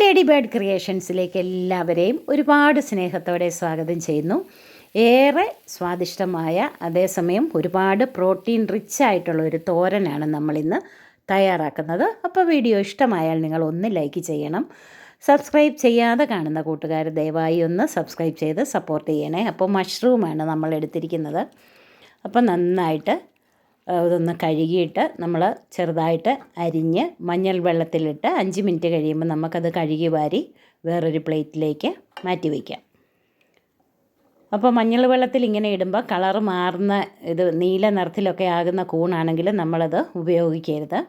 Lady bird ക്രിയേഷൻസിലേക്ക് എല്ലാവരെയും ഒരുപാട് സ്നേഹത്തോടെ സ്വാഗതം ചെയ്യുന്നു. ഏറെ സ്വാദിഷ്ടമായ അതേസമയം ഒരുപാട് പ്രോട്ടീൻ റിച്ച് ആയിട്ടുള്ള ഒരു തോരനാണ് നമ്മളിന്ന് തയ്യാറാക്കുന്നത്. അപ്പോൾ വീഡിയോ ഇഷ്ടമായാൽ നിങ്ങൾ ഒന്ന് ലൈക്ക് ചെയ്യണം. സബ്സ്ക്രൈബ് ചെയ്യാതെ കാണുന്ന കൂട്ടുകാർ ദയവായി ഒന്ന് സബ്സ്ക്രൈബ് ചെയ്ത് സപ്പോർട്ട് ചെയ്യണേ. അപ്പോൾ മഷ്റൂമാണ് നമ്മൾ എടുത്തിരിക്കുന്നത്. അപ്പോൾ നന്നായിട്ട് ഇതൊന്ന് കഴുകിയിട്ട് നമ്മൾ ചെറുതായിട്ട് അരിഞ്ഞ് മഞ്ഞൾ വെള്ളത്തിലിട്ട് അഞ്ച് മിനിറ്റ് കഴിയുമ്പോൾ നമുക്കത് കഴുകി വാരി വേറൊരു പ്ലേറ്റിലേക്ക് മാറ്റി വയ്ക്കാം. അപ്പോൾ മഞ്ഞൾ വെള്ളത്തിൽ ഇങ്ങനെ ഇടുമ്പോൾ കളർ മാറുന്ന ഇത് നീല നിറത്തിലൊക്കെ ആകുന്ന കൂണാണെങ്കിൽ നമ്മളത് ഉപയോഗിക്കരുത്.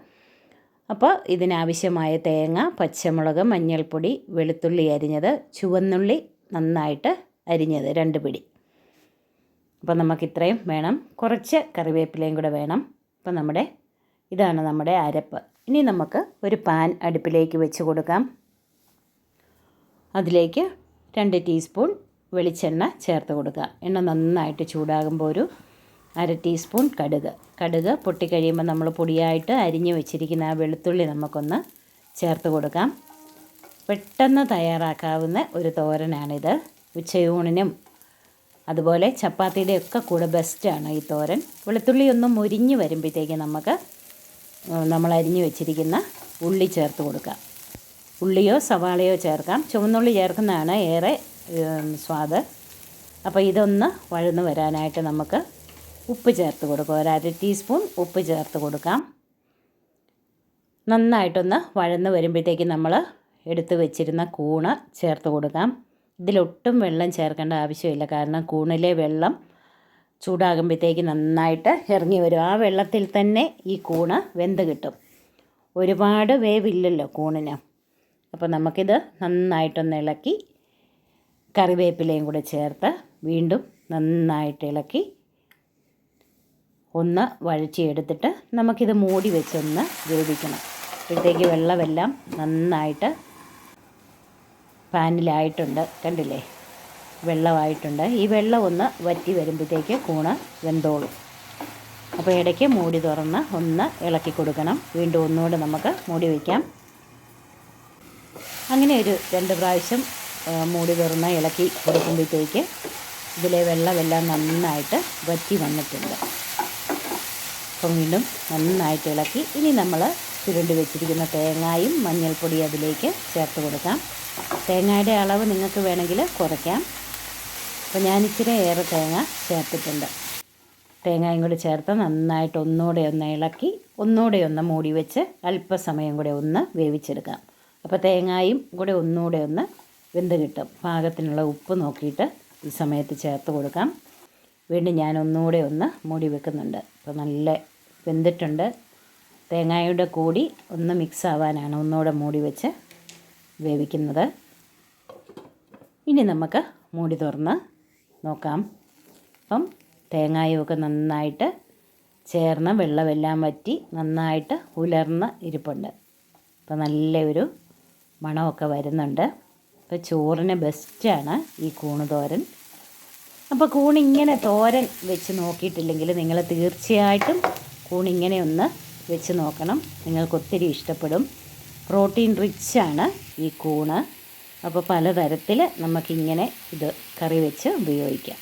അപ്പോൾ ഇതിനാവശ്യമായ തേങ്ങ പച്ചമുളക് മഞ്ഞൾപ്പൊടി വെളുത്തുള്ളി അരിഞ്ഞത് ചുവന്നുള്ളി നന്നായിട്ട് അരിഞ്ഞത് രണ്ട് പിടി. അപ്പോൾ നമുക്ക് ഇത്രയും വേണം. കുറച്ച് കറിവേപ്പിലയും കൂടെ വേണം. അപ്പോൾ നമ്മുടെ ഇതാണ് നമ്മുടെ അരപ്പ്. ഇനി നമുക്ക് ഒരു പാൻ അടുപ്പിലേക്ക് വെച്ച് കൊടുക്കാം. അതിലേക്ക് രണ്ട് ടീസ്പൂൺ വെളിച്ചെണ്ണ ചേർത്ത് കൊടുക്കുക. എണ്ണ നന്നായിട്ട് ചൂടാകുമ്പോൾ ഒരു അര ടീസ്പൂൺ കടുക്. കടുക് പൊട്ടിക്കഴിയുമ്പോൾ നമ്മൾ പൊടിയായിട്ട് അരിഞ്ഞ് വെച്ചിരിക്കുന്ന ആ വെളുത്തുള്ളി നമുക്കൊന്ന് ചേർത്ത് കൊടുക്കാം. പെട്ടെന്ന് തയ്യാറാക്കാവുന്ന ഒരു തോരനാണിത്. ഉച്ചയൂണിനും അതുപോലെ ചപ്പാത്തിയുടെ ഒക്കെ കൂടെ ബെസ്റ്റാണ് ഈ തോരൻ. വെളുത്തുള്ളി ഒന്ന് മുരിഞ്ഞ് വരുമ്പോഴത്തേക്ക് നമുക്ക് നമ്മൾ അരിഞ്ഞു വെച്ചിരിക്കുന്ന ഉള്ളി ചേർത്ത് കൊടുക്കാം. ഉള്ളിയോ സവാളയോ ചേർക്കാം. ചുവന്നുള്ളി ചേർക്കുന്നതാണ് ഏറെ സ്വാദ്. അപ്പോൾ ഇതൊന്ന് വഴന്ന് വരാനായിട്ട് നമുക്ക് ഉപ്പ് ചേർത്ത് കൊടുക്കാം. ഒരു അര ടീസ്പൂൺ ഉപ്പ് ചേർത്ത് കൊടുക്കാം. നന്നായിട്ടൊന്ന് വഴന്ന് വരുമ്പോഴത്തേക്ക് നമ്മൾ എടുത്ത് വെച്ചിരുന്ന കൂണ് ചേർത്ത് കൊടുക്കാം. ഇതിലൊട്ടും വെള്ളം ചേർക്കേണ്ട ആവശ്യമില്ല. കാരണം കൂണിലെ വെള്ളം ചൂടാകുമ്പോഴത്തേക്ക് നന്നായിട്ട് ഇറങ്ങി വരും. ആ വെള്ളത്തിൽ തന്നെ ഈ കൂണ് വെന്ത് കിട്ടും. ഒരുപാട് വേവില്ലല്ലോ കൂണിന്. അപ്പോൾ നമുക്കിത് നന്നായിട്ടൊന്ന് ഇളക്കി കറിവേപ്പിലയും കൂടെ ചേർത്ത് വീണ്ടും നന്നായിട്ട് ഇളക്കി ഒന്ന് വഴച്ചിയെടുത്തിട്ട് നമുക്കിത് മൂടി വെച്ചൊന്ന് വേവിക്കണം. അപ്പോഴത്തേക്ക് വെള്ളമെല്ലാം നന്നായിട്ട് പാനിലായിട്ടുണ്ട്. കണ്ടില്ലേ? വെള്ളമായിട്ടുണ്ട്. ഈ വെള്ളം ഒന്ന് വറ്റി വരുമ്പോഴത്തേക്ക് കൂണ് വെന്തോളും. അപ്പോൾ ഇടയ്ക്ക് മൂടി തുറന്ന് ഒന്ന് ഇളക്കി കൊടുക്കണം. വീണ്ടും ഒന്നുകൂടെ നമുക്ക് മൂടി വയ്ക്കാം. അങ്ങനെ ഒരു രണ്ട് പ്രാവശ്യം മൂടി തുറന്ന് ഇളക്കി കൊടുക്കുമ്പോഴത്തേക്ക് ഇതിലെ വെള്ളമെല്ലാം നന്നായിട്ട് വറ്റി വന്നിട്ടുണ്ട്. അപ്പം വീണ്ടും നന്നായിട്ട് ഇളക്കി. ഇനി നമ്മൾ ചുരുണ്ടി വെച്ചിരിക്കുന്ന തേങ്ങായും മഞ്ഞൾപ്പൊടി അതിലേക്ക് ചേർത്ത് കൊടുക്കാം. തേങ്ങയുടെ അളവ് നിങ്ങൾക്ക് വേണമെങ്കിൽ കുറയ്ക്കാം. അപ്പോൾ ഞാൻ ഇച്ചിരി ഏറെ തേങ്ങ ചേർത്തിട്ടുണ്ട്. തേങ്ങയും കൂടി ചേർത്ത് നന്നായിട്ട് ഒന്നുകൂടെ ഒന്ന് ഇളക്കി ഒന്നുകൂടെ ഒന്ന് മൂടി വെച്ച് അല്പസമയം കൂടെ ഒന്ന് വേവിച്ചെടുക്കാം. അപ്പോൾ തേങ്ങായും കൂടെ ഒന്നുകൂടെ ഒന്ന് വെന്ത് കിട്ടും. പാകത്തിനുള്ള ഉപ്പ് നോക്കിയിട്ട് ഈ സമയത്ത് ചേർത്ത് കൊടുക്കാം. വീണ്ടും ഞാൻ ഒന്നുകൂടെ ഒന്ന് മൂടി വെക്കുന്നുണ്ട്. അപ്പോൾ നല്ല വെന്തിട്ടുണ്ട്. തേങ്ങയുടെ കൂടി ഒന്ന് മിക്സ് ആവാനാണ് ഒന്നുകൂടെ മൂടി വെച്ച് വേവിക്കുന്നത്. ഇനി നമുക്ക് മൂടി തുറന്ന് നോക്കാം. അപ്പം തേങ്ങായുമൊക്കെ നന്നായിട്ട് ചേർന്ന് വെള്ളമെല്ലാം വറ്റി നന്നായിട്ട് ഉലർന്ന് ഇരിപ്പുണ്ട്. അപ്പോൾ നല്ലൊരു മണമൊക്കെ വരുന്നുണ്ട്. അപ്പോൾ ചോറിന് ബെസ്റ്റാണ് ഈ കൂണ് തോരൻ. അപ്പോൾ കൂണിങ്ങനെ തോരൻ വെച്ച് നോക്കിയിട്ടില്ലെങ്കിൽ നിങ്ങൾ തീർച്ചയായിട്ടും കൂണിങ്ങനെ ഒന്ന് വെച്ച് നോക്കണം. നിങ്ങൾക്ക് ഒത്തിരി ഇഷ്ടപ്പെടും. പ്രോട്ടീൻ റിച്ചാണ് ഈ കൂണ്. അപ്പോൾ പലതരത്തിൽ നമുക്കിങ്ങനെ ഇത് കറി വെച്ച് ഉപയോഗിക്കാം.